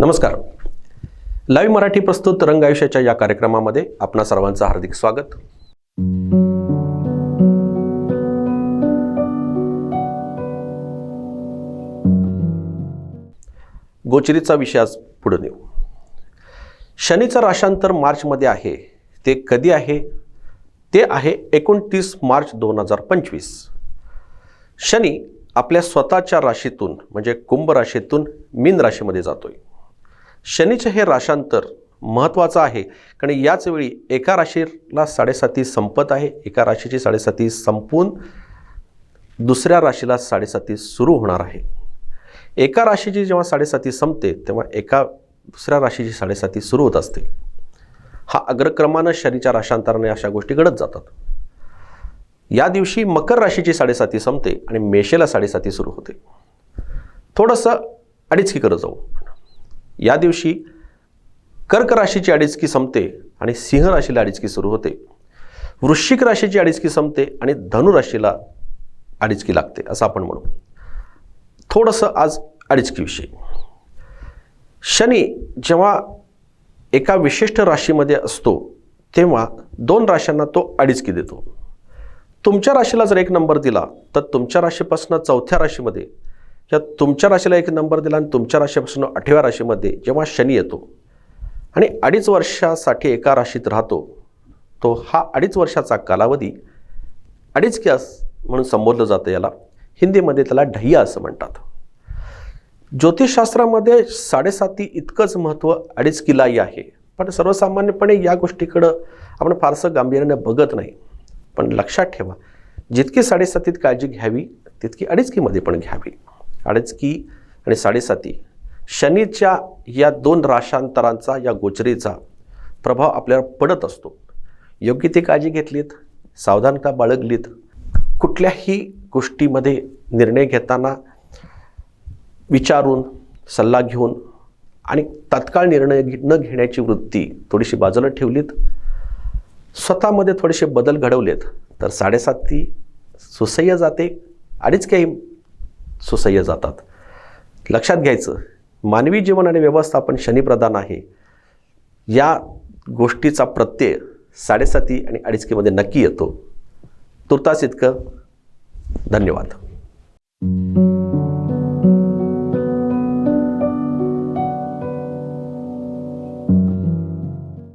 नमस्कार. लाईव्ह मराठी प्रस्तुत रंग आयुष्याच्या या कार्यक्रमामध्ये आपणा सर्वांचं हार्दिक स्वागत. गोचरीचा विषय आज पुढे नेऊ. शनीचं राशांतर मार्चमध्ये आहे. ते कधी आहे? ते आहे एकोणतीस मार्च दोन हजार पंचवीस. शनी आपल्या स्वतःच्या राशीतून म्हणजे कुंभ राशीतून मीन राशीमध्ये जातोय. शनीचं हे राशांतर महत्त्वाचं आहे. कारण याच वेळी एका राशीला साडेसाती संपत आहे. एका राशीची साडेसाती संपून दुसऱ्या राशीला साडेसाती सुरू होणार आहे. एका राशीची जेव्हा साडेसाती संपते तेव्हा एका दुसऱ्या राशीची साडेसाती सुरू होत असते. हा अग्रक्रमानं शनीच्या राशांतराने अशा गोष्टी घडत जातात. या दिवशी मकर राशीची साडेसाती संपते आणि मेषेला साडेसाती सुरू होते. थोडंसं अडीचकी करत जाऊ. या दिवशी कर्क राशीची अडीचकी संपते आणि सिंह राशीला अडीचकी सुरू होते. वृश्चिक राशीची अडीचकी संपते आणि धनु राशीला अडीचकी लागते असं आपण म्हणू. थोडंसं आज अडीचकीविषयी शनी जेव्हा एका विशिष्ट राशीमध्ये असतो तेव्हा दोन राशांना तो अडीचकी देतो. तुमच्या राशीला जर एक नंबर दिला तर तुमच्या राशीपासून चौथ्या राशीमध्ये किंवा तुमच्या राशीला एक नंबर दिला आणि तुमच्या राशीपासून आठव्या राशीमध्ये जेव्हा शनी येतो आणि अडीच वर्षासाठी एका राशीत राहतो तो हा अडीच वर्षाचा कालावधी अडीच क्यास म्हणून संबोधलं जातं याला. हिंदीमध्ये त्याला ढय्या असं म्हणतात. ज्योतिषशास्त्रामध्ये साडेसाती इतकंच महत्त्व अडीच किलाई आहे. पण सर्वसामान्यपणे या गोष्टीकडं आपण फारसं गांभीर्याने बघत नाही. पण लक्षात ठेवा जितकी साडेसातीत काळजी घ्यावी तितकी अडीचकीमध्ये पण घ्यावी. अडचकी आणि साडेसाती शनीच्या या दोन राशांतरांचा या गोचरीचा प्रभाव आपल्यावर पडत असतो. योग्य ती काळजी घेतलीत? सावधानता बाळगलीत? कुठल्याही गोष्टीमध्ये निर्णय घेताना विचारून सल्ला घेऊन आणि तात्काळ निर्णय न घेण्याची वृत्ती थोडीशी बाजूला ठेवलीत. स्वतःमध्ये थोडेसे बदल घडवलेत. तर साडेसाती सुसह्य जाते. अडीच काही सुसह्य जातात. लक्षात घ्यायचं मानवी जीवन आणि व्यवस्थापन शनिप्रधान आहे. या गोष्टीचा प्रत्यय साडेसाती आणि अडीचकीमध्ये नक्की येतो. तुर्तास इतकं. धन्यवाद.